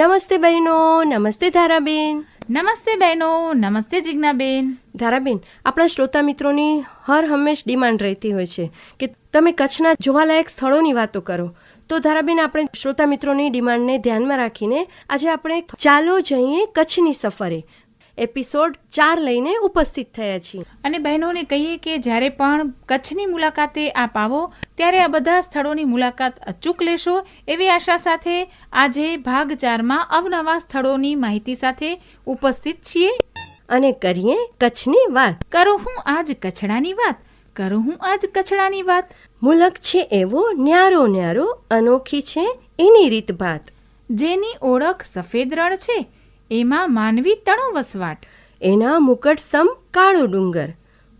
નમસ્તે બહેનો નમસ્તે ધારાબેન. નમસ્તે બહેનો નમસ્તે જિજ્ઞાબેન. ધારાબેન આપણા શ્રોતા મિત્રોની હર હંમેશ ડિમાન્ડ રહેતી હોય છે કે તમે કચ્છના જોવાલાયક સ્થળોની વાતો કરો. તો ધારાબેન આપણે શ્રોતા મિત્રોની ડિમાન્ડને ધ્યાનમાં રાખીને આજે આપણે ચાલો જઈએ કચ્છની સફરે. એપિસોડ ચાર લઈને ઉપસ્થિત થયા છીએ. અને બહેનોને કહીએ કે જ્યારે પણ કચ્છની મુલાકાતે આપ આવો ત્યારે આ બધા સ્થળોની મુલાકાત અચૂક લેશો એવી આશા સાથે આજે ભાગ ચારમાં અવનવા સ્થળોની માહિતી સાથે ઉપસ્થિત છીએ. અને કરીએ કચ્છની વાત. કરું હું આજ કચ્છડાની વાત કરું હું આજ કચ્છડાની વાત. મુલક છે એવો ન્યારો ન્યારો અનોખી છે એની રીત ભાત જેની ઓળખ સફેદ રણ છે એમાં માનવી તણો વસવાટ. એના મુકટ સમ કાળો ડુંગર.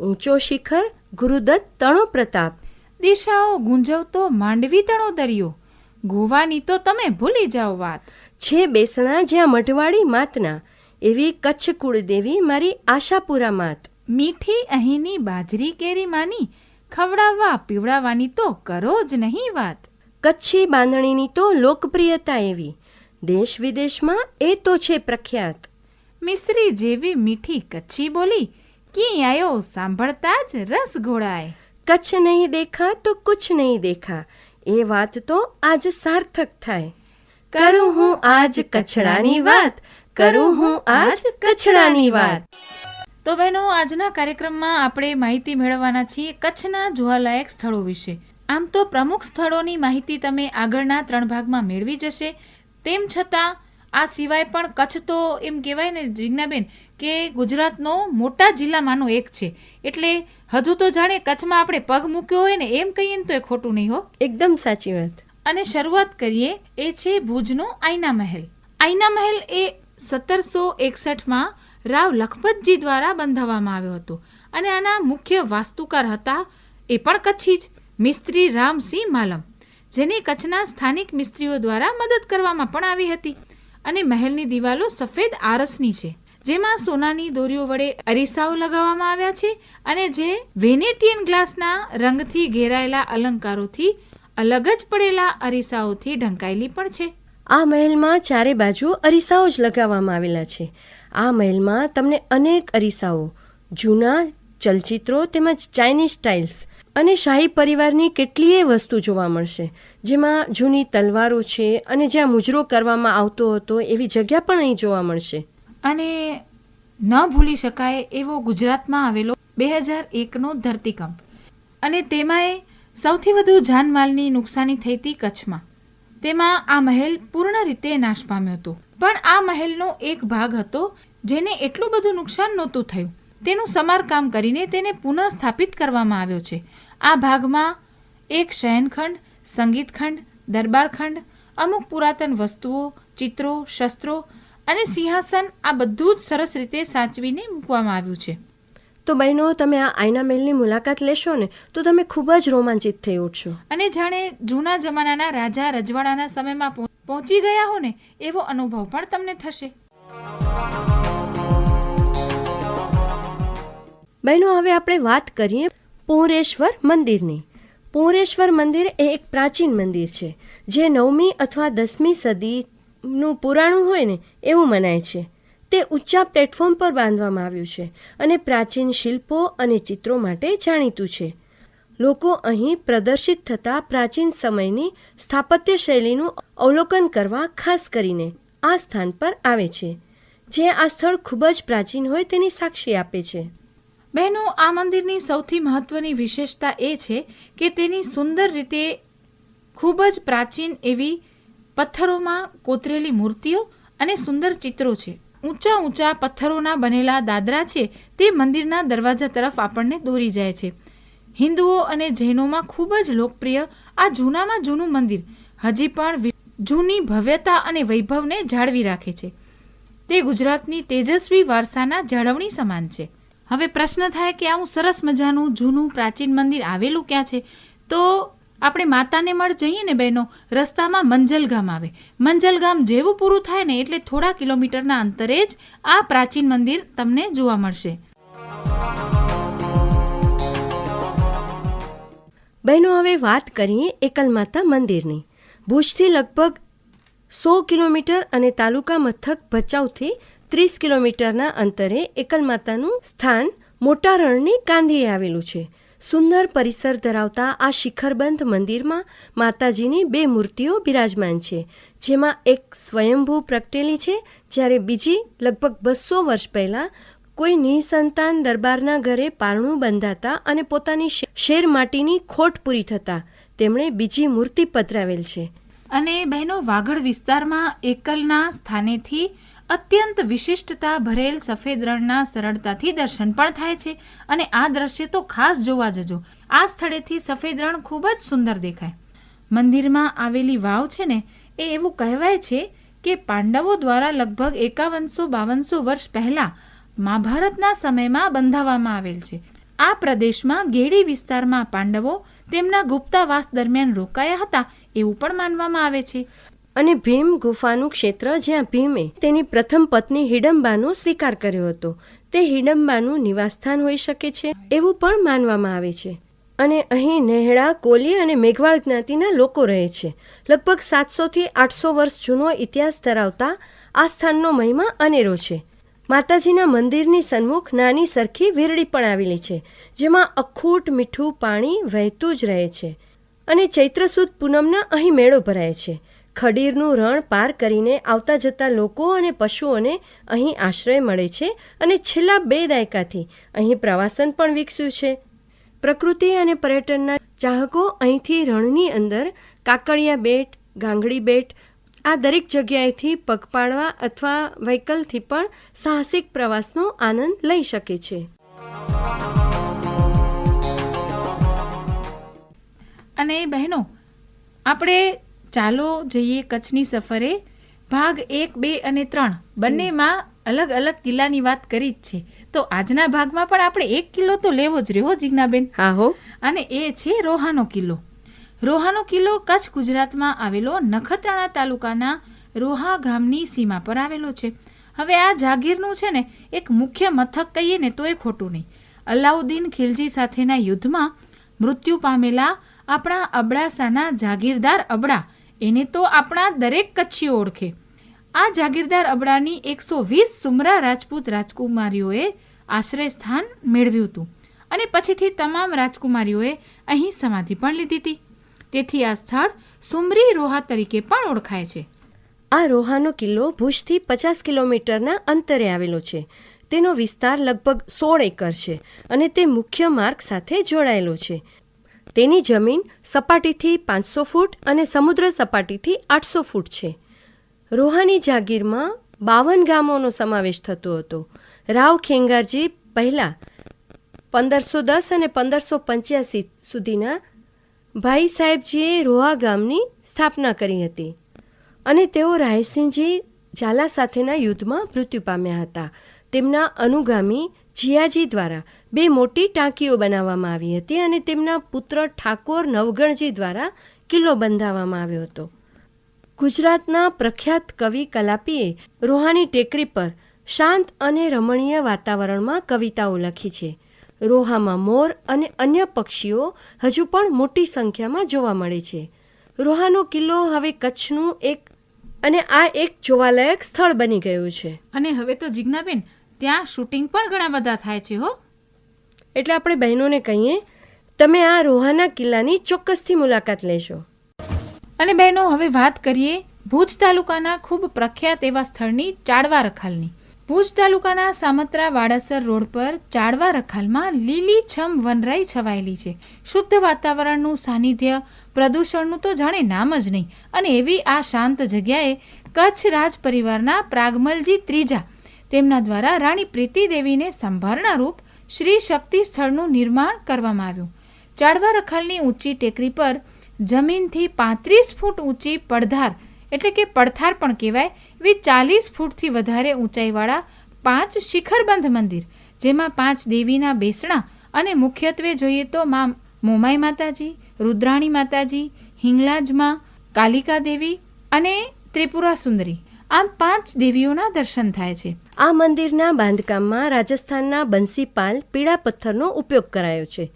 ઊંચો શિખર ગુરુદત્ત તણો પ્રતાપ. દિશાઓ ગુંજવતો માંડવી તણો દરિયો. ગોવાની તો તમે ભૂલી જાઓ વાત. છે બેસણા જ્યાં મઢવાડી માતના. એવી કચ્છ કુળદેવી મારી આશાપુરા માત. મીઠી અહીંની બાજરી કેરી માની ખવડાવવા પીવડાવવાની તો કરો જ નહીં વાત. કચ્છી બાંધણીની તો લોકપ્રિયતા એવી. દેશ વિદેશમાં એ તો છે પ્રખ્યાત. મિશ્રી જેવી મીઠી કચ્છી બોલી કી આયો સાંભળતા જ રસ ઘોળાય. કચ્છ નહીં દેખા તો કુછ નહીં દેખા. એ વાત તો આજ સાર્થક થાય. કરું હું આજ કચ્છડાની વાત. કરું હું આજ કચ્છડાની વાત. તો બહેનો આજના કાર્યક્રમમાં આપણે માહિતી મેળવવાના છીએ કચ્છના જોવાલાયક સ્થળો વિશે. આમ તો પ્રમુખ સ્થળોની માહિતી તમે આગળના ત્રણ ભાગમાં મેળવી જશે. તેમ છતાં આ સિવાય પણ કચ્છ તો એમ કહેવાય ને જિજ્ઞાબેન કે ગુજરાતનો મોટા જિલ્લામાંનો એક છે. એટલે હજુ તો જાણે કચ્છમાં આપણે પગ મૂક્યો હોય ને એમ કહીએ ને તો એ ખોટું નહીં હો. એકદમ સાચી વાત. અને શરૂઆત કરીએ એ છે ભુજનો આઈના મહેલ. આઈના મહેલ એ સત્તરસો એકસઠમાં રાવ લખપતજી દ્વારા બંધાવવામાં આવ્યો હતો. અને આના મુખ્ય વાસ્તુકાર હતા એ પણ કચ્છી જ મિસ્ત્રી રામસિંહ માલમ. જેની કચ્છના સ્થાનિક મિસ્ત્રીઓ દ્વારા મદદ કરવામાં પણ આવી હતી. અને મહેલની દિવાલો સફેદ આરસની છે, જેમાં સોનાની દોરીઓ વડે અરીસાઓ લગાવવામાં આવ્યા છે અને જે વેનેટિયન ગ્લાસના રંગથી ઘેરાયેલા અલંકારોથી અલગ જ પડેલા અરીસાઓથી ઢંકાયેલી પણ છે. આ મહેલમાં ચારે બાજુ અરીસાઓ જ લગાવવામાં આવેલા છે. આ મહેલમાં તમને અનેક અરીસાઓ, જૂના ચલચિત્રો તેમજ ચાઇનીઝ સ્ટાઇલ્સ અને શાહી પરિવારની કેટલીય વસ્તુ જોવા મળશે. જેમાં જૂની તલવારો છે અને જ્યાં મુજરો કરવામાં આવતો હતો એવી જગ્યા પણ અહીં જોવા મળશે. અને ન ભૂલી શકાય એવો ગુજરાતમાં આવેલો બે હજાર એકનો ધરતીકંપ. અને તેમાંય સૌથી વધુ જાનમાલની નુકસાની થઈ હતી કચ્છમાં. તેમાં આ મહેલ પૂર્ણ રીતે નાશ પામ્યો હતો. પણ આ મહેલનો એક ભાગ હતો જેને એટલું બધું નુકસાન નહોતું થયું. તેનું સમારકામ કરીને તેને પુનઃ સ્થાપિત કરવામાં આવ્યો છે. આ ભાગમાં એક શયનખંડ સંગીતખંડ દરબારખંડ અમુક પુરાતન વસ્તુઓ ચિત્રો શસ્ત્રો અને સિંહાસન આ બધું જ સરસ રીતે સાચવીને મૂકવામાં આવ્યું છે. તો બહેનો તમે આ આઈના મહેલની મુલાકાત લેશો ને તો તમે ખૂબ જ રોમાંચિત થઈ ઉઠશો. અને જાણે જૂના જમાનાના રાજા રજવાડાના સમયમાં પહોંચી ગયા હો ને એવો અનુભવ પણ તમને થશે. બહેનો, હવે આપણે વાત કરીએ પોરેશ્વર મંદિરની. પોરેશ્વર મંદિર એ એક પ્રાચીન મંદિર છે, જે નવમી અથવા દસમી સદીનું પુરાણું હોય ને એવું મનાય છે. તે ઊંચા પ્લેટફોર્મ પર બાંધવામાં આવ્યું છે અને પ્રાચીન શિલ્પો અને ચિત્રો માટે જાણીતું છે. લોકો અહીં પ્રદર્શિત થતા પ્રાચીન સમયની સ્થાપત્ય શૈલીનું અવલોકન કરવા ખાસ કરીને આ સ્થાન પર આવે છે. જે આ સ્થળ ખૂબ જ પ્રાચીન હોય તેની સાક્ષી આપે છે. બહેનો, આ મંદિરની સૌથી મહત્વની વિશેષતા એ છે કે તેની સુંદર રીતે ખૂબ જ પ્રાચીન એવી પથ્થરોમાં કોતરેલી મૂર્તિઓ અને સુંદર ચિત્રો છે. ઊંચા ઊંચા પથ્થરોના બનેલા દાદરા છે તે મંદિરના દરવાજા તરફ આપણને દોરી જાય છે. હિન્દુઓ અને જૈનોમાં ખૂબ જ લોકપ્રિય આ જૂનામાં જૂનું મંદિર. હજી પણ જૂની ભવ્યતા અને વૈભવને જાળવી રાખે છે. તે ગુજરાતની તેજસ્વી વારસાના જાળવણી સમાન છે. હવે પ્રશ્ન થાય કે આવું સરસ મજાનું જૂનું પ્રાચીન મંદિર આવેલું ક્યાં છે? તો આપણે માતાને મળ જઈએ ને બહેનો, રસ્તામાં મંજલગામ આવે. મંજલગામ જેવું પૂરું થાય ને એટલે થોડા કિલોમીટરના અંતરે જ આ પ્રાચીન મંદિર તમને જોવા મળશે. બહેનો, હવે વાત કરીએ એકલમાતા મંદિરની. ભુજથી લગભગ સો કિલોમીટર અને તાલુકા મથક ભચાઉથી ત્રીસ કિલોમીટરના અંતરે એકલમાતાનું સ્થાન મોટા રણની કાંધીએ આવેલું છે. સુંદર પરિસર ધરાવતા આ શિખરબંધ મંદિરમાં માતાજીની બે મૂર્તિઓ બિરાજમાન છે, જેમાં એક સ્વયંભૂ પ્રગટેલી છે, જ્યારે બીજી લગભગ બસો વર્ષ પહેલાં કોઈ નિસંતાન દરબારના ઘરે પારણું બંધાતા અને પોતાની શેર માટીની ખોટ પૂરી થતાં તેમણે બીજી મૂર્તિ પધરાવેલ છે. અને બહેનો વાગડ વિસ્તારમાં એકલના સ્થાનેથી અત્યંત વિશિષ્ટતા ભરેલ સફેદ રણના સરળતાથી દર્શન પણ થાય છે અને આ દ્રશ્ય તો ખાસ જોવા જજો. આ સ્થળેથી સફેદ રણ ખૂબ જ સુંદર દેખાય. મંદિરમાં આવેલી વાવ છે ને, એ એવું કહેવાય છે કે પાંડવો દ્વારા લગભગ એકાવનસો બાવનસો વર્ષ પહેલાં મહાભારતના સમયમાં બંધાવવામાં આવેલ છે. આ પ્રદેશમાં ગેડી વિસ્તારમાં પાંડવો તેમના ગુપ્તાવાસ દરમિયાન રોકાયા હતા એવું પણ માનવામાં આવે છે. અને ભીમ ગુફાનું ક્ષેત્ર જ્યાં ભીમે તેની પ્રથમ પત્ની હિડમ્બાનો સ્વીકાર કર્યો હતો. તે હિડમ્બાનું નિવાસસ્થાન હોઈ શકે છે એવું પણ માનવામાં આવે છે. અને અહીં નેહડા, કોલી અને મેઘવાળ જ્ઞાતિના લોકો રહે છે. લગભગ સાતસોથી આઠસો વર્ષ જૂનો ઇતિહાસ ધરાવતા આ સ્થાનનો મહિમા અનેરો છે. માતાજીના મંદિરની સન્મુખ નાની સરખી વીરડી પણ આવેલી છે, જેમાં અખૂટ, મીઠું પાણી વહેતું જ રહે છે. અને ચૈત્ર સુદ પૂનમના અહીં મેળો ભરાય છે. ખડીરનું રણ પાર કરીને આવતા જતા લોકો અને પશુઓને અહીં આશ્રય મળે છે અને છેલ્લા બે દાયકાથી અહીં પ્રવાસન પણ વિકસ્યું છે. પ્રકૃતિ અને પર્યટનના ચાહકો અહીંથી રણની અંદર કાકડિયા બેટ, ગાંગડી બેટ, આ દરેક જગ્યાએથી પગપાળવા અથવા વ્હીકલથી પણ સાહસિક પ્રવાસનો આનંદ લઈ શકે છે. અને બહેનો, આપણે ચાલો જઈએ કચ્છની સફરે. ભાગ એક બે અને ત્રણ. બંનેમાં અલગ અલગ કિલ્લાની વાત કરી જ છે. તો આજના ભાગમાં પણ આપણે એક કિલ્લો તો લેવો જ રહ્યો જીજ્ઞાબેન. હા હો. અને એ છે રોહાનો કિલ્લો. રોહાનો કિલ્લો કચ્છ ગુજરાતમાં આવેલો નખત્રાણા તાલુકાના રોહા ગામની સીમા પર આવેલો છે. હવે આ જાગીરનું છે ને એક મુખ્ય મથક કહીએ ને તો એ ખોટું નહીં. અલાઉદ્દીન ખિલજી સાથેના યુદ્ધમાં મૃત્યુ પામેલા આપણા અબડાસાના જાગીરદાર અબડા એને તો આપણા દરેક કચ્છી ઓળખે. આ જાગીરદાર અબડાની એકસો વીસ સુમરા રાજપૂત રાજકુમારીઓએ આશ્રય સ્થાન મેળવ્યું હતું અને પછીથી તમામ રાજકુમારીઓએ અહીં સમાધિ પણ લીધી હતી. તેથી આ સ્થળ સુમરી રોહા તરીકે પણ ઓળખાય છે. આ રોહાનો કિલ્લો ભુજથી પચાસ કિલોમીટરના અંતરે આવેલો છે. તેનો વિસ્તાર લગભગ સોળ એકર છે અને તે મુખ્ય માર્ગ સાથે જોડાયેલો છે. તેની જમીન સપાટીથી પાંચસો ફૂટ અને સમુદ્ર સપાટીથી આઠસો ફૂટ છે. રોહાની જાગીરમાં બાવન ગામોનો સમાવેશ થતો હતો. રાવ ખેંગારજી પહેલાં પંદરસો દસ અને પંદરસો પંચ્યાસી સુધીના ભાઈ સાહેબજીએ રોહા ગામની સ્થાપના કરી હતી અને તેઓ રાયસિંહજી ઝાલા સાથેના યુદ્ધમાં મૃત્યુ પામ્યા હતા. તેમના અનુગામી જીયાજી દ્વારા બે મોટી ટાંકીઓ બનાવવામાં આવી હતી અને તેમના પુત્ર ઠાકોર નવગણજી દ્વારા કિલ્લો બંધાવવામાં આવ્યો હતો. ગુજરાતના પ્રખ્યાત કવિ કલાપીએ રોહાની ટેકરી પર શાંત અને રમણીય વાતાવરણમાં કવિતાઓ લખી છે. રોહામાં મોર અને અન્ય પક્ષીઓ હજુ પણ મોટી સંખ્યામાં જોવા મળે છે. રોહાનો કિલ્લો હવે કચ્છનું એક અને આ એક જોવાલાયક સ્થળ બની ગયું છે. અને હવે તો જીજ્ઞાબેન ત્યાં શૂટિંગ પણ ઘણા બધા થાય છે હો. એટલે આપણે બહેનોને કહીએ તમે આ રોહાના કિલ્લાની ચોક્કસથી મુલાકાત લેશો. અને બહેનો હવે વાત કરીએ ભુજ તાલુકાના ખૂબ પ્રખ્યાત એવા સ્થળની ચાડવા રખાલની. ભુજ તાલુકાના સામત્રા વાડાસર રોડ પર ચાડવા રખાલમાં લીલીછમ વનરાઈ છવાયેલી છે. શુદ્ધ વાતાવરણનું સાનિધ્ય પ્રદૂષણનું તો જાણે નામ જ નહીં. અને એવી આ શાંત જગ્યાએ કચ્છ રાજ પરિવારના પ્રાગમલજી ત્રીજા તેમના દ્વારા રાણી પ્રીતિ દેવીને રૂપ શ્રી શક્તિ સ્થળનું નિર્માણ કરવામાં આવ્યું. ચાડવા રખાલની ઊંચી ટેકરી પર જમીનથી પાંત્રીસ ફૂટ ઊંચી પડધાર, એટલે કે પડથાર પણ કહેવાય, એવી ચાલીસ ફૂટથી વધારે ઊંચાઈવાળા પાંચ શિખરબંધ મંદિર, જેમાં પાંચ દેવીના બેસણા અને મુખ્યત્વે જોઈએ તો મા મોમાઈ માતાજી, રુદ્રાણી માતાજી, હિંગલાજમાં કાલિકા દેવી અને ત્રિપુરા સુંદરી. આમ પાંચ દેવીઓના દર્શન થાય છે. આ મંદિરના બાંધકામમાં રાજસ્થાનના બંસીપાલ પીળા પથ્થરનો ઉપયોગ કરાયો છે.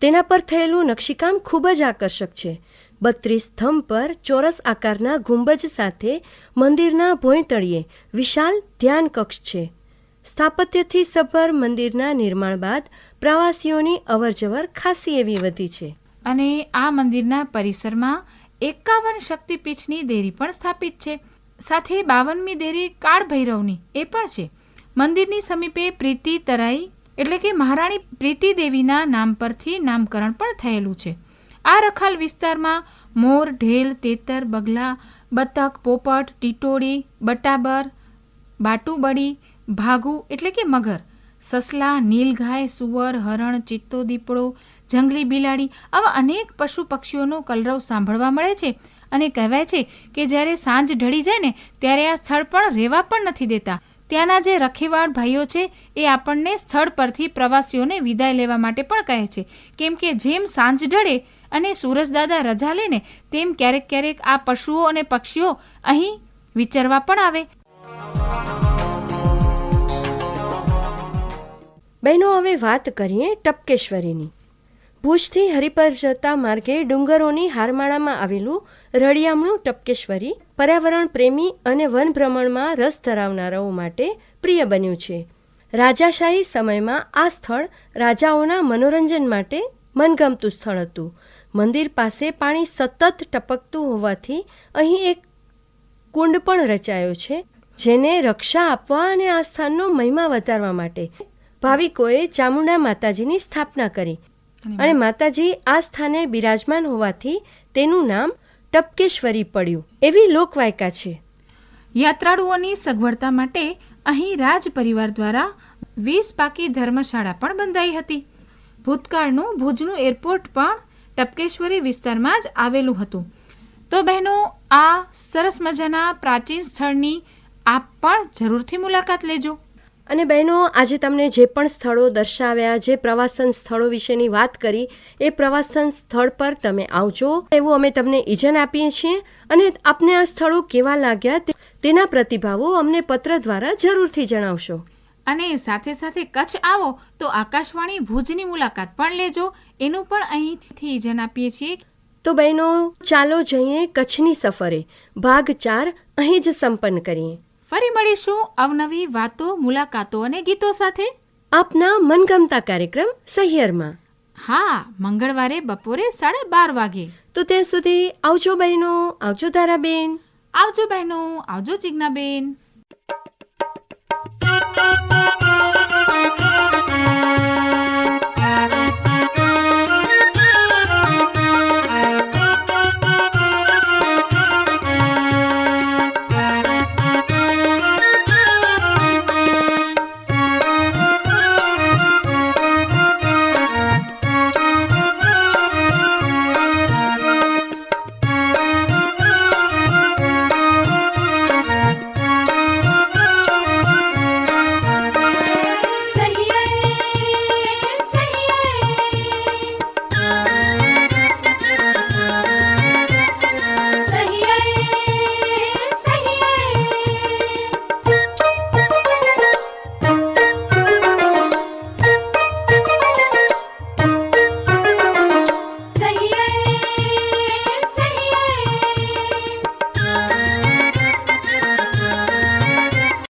તેના પર થયેલું નકશીકામ ખૂબ જ આકર્ષક છે. બત્રીસ સ્તંભ પર ચોરસ આકારના ગુંબજ સાથે મંદિરના ભોંયતળિયે વિશાલ ધ્યાન કક્ષ છે. સ્થાપત્યથી સભર મંદિરના નિર્માણ બાદ પ્રવાસીઓની અવરજવર ખાસી એવી વધી છે. અને આ મંદિરના પરિસરમાં એકાવન શક્તિપીઠની દેરી પણ સ્થાપિત છે. સાથે બાવનમી દેરી કાળ ભૈરવની એ પણ છે. મંદિરની સમીપે પ્રીતિ તરાઈ, એટલે કે મહારાણી પ્રીતિ દેવીના નામ પરથી નામકરણ પણ થયેલું છે. આ રખાલ વિસ્તારમાં મોર, ઢેલ, તેતર, બગલા, બતક, પોપટ ટીટોડી બટાબર, બાટુબડી, ભાગુ, એટલે કે મગર, સસલા, નીલગાય, સુવર, હરણ ચિત્તો દીપડો જંગલી બિલાડી, આવા અનેક પશુ પક્ષીઓનો કલરવ સાંભળવા મળે છે. અને કહેવાય છે કે જ્યારે સાંજ ઢળી જાય ને, ત્યારે આ સ્થળ પણ રહેવા પણ નથી દેતા. ત્યાંના જે રખીવાળ ભાઈઓ છે, એ આપણને સ્થળ પરથી પ્રવાસીઓને વિદાય લેવા માટે પણ કહે છે. કેમ કે જેમ સાંજ ઢળે અને સૂરજદાદા રજા લે ને, તેમ ક્યારેક ક્યારેક આ પશુઓ અને પક્ષીઓ અહીં વિચરવા પણ આવે. બહેનો, હવે વાત કરીએ ટપકેશ્વરીની. ભુજથી હરિપર જતા માર્ગે ડુંગરોની હારમાળામાં આવેલું રળિયામણું ટપકેશ્વરી પર્યાવરણ પ્રેમી અને વન ભ્રમણમાં રસ ધરાવનારાઓ માટે પ્રિય બન્યું છે. રાજાશાહી સમયમાં આ સ્થળ રાજાઓના મનોરંજન માટે મનગમતું સ્થળ હતું. મંદિર પાસે પાણી સતત ટપકતું હોવાથી અહીં એક કુંડ પણ રચાયો છે, જેને રક્ષા આપવા અને આ સ્થાનનો મહિમા વધારવા માટે. ભાવિકોએ ચામુંડા માતાજીની સ્થાપના કરી. અને માતાજી આ સ્થાને બિરાજમાન હોવાથી તેનું નામ ટપકેશ્વરી પડ્યું. એવી લોકવાયકા છે. યાત્રાળુઓની સગવડતા માટે અહીં રાજ પરિવાર દ્વારા વીસ પાકી ધર્મશાળા પણ બંધાઈ હતી. ભૂતકાળનું ભુજનું એરપોર્ટ પણ ટપકેશ્વરી વિસ્તારમાં જ આવેલું હતું. તો બહેનો આ સરસ મજાના પ્રાચીન સ્થળની આપ પણ જરૂરથી મુલાકાત લેજો. અને બહેનો આજે તમને જે પણ સ્થળો દર્શાવ્યા જે પ્રવાસન સ્થળો વિશેની વાત કરી એ પ્રવાસન સ્થળ પર તમે આવજો. એવું અમે તમને ઇજન આપીએ છીએ અને આપને આ સ્થળો કેવા લાગ્યા તેના પ્રતિભાવો અમને પત્ર દ્વારા જરૂરથી જણાવશો. અને સાથે સાથે કચ્છ આવો તો આકાશવાણી ભુજની મુલાકાત પણ લેજો. એનું પણ અહીંથી ઇજન આપીએ છીએ. તો બહેનો ચાલો જઈએ કચ્છની સફરે. ભાગ ચાર અહીં જ સંપન્ન કરીએ. ફરી મળીશું અવનવી વાતો મુલાકાતો અને ગીતો સાથે. આપના મનગમતા કાર્યક્રમ સહિયરમાં. હા મંગળવારે બપોરે સાડા બાર વાગે. તો ત્યાં સુધી આવજો બહેનો આવજો તારાબેન આવજો બહેનો આવજો જિજ્ઞાબેન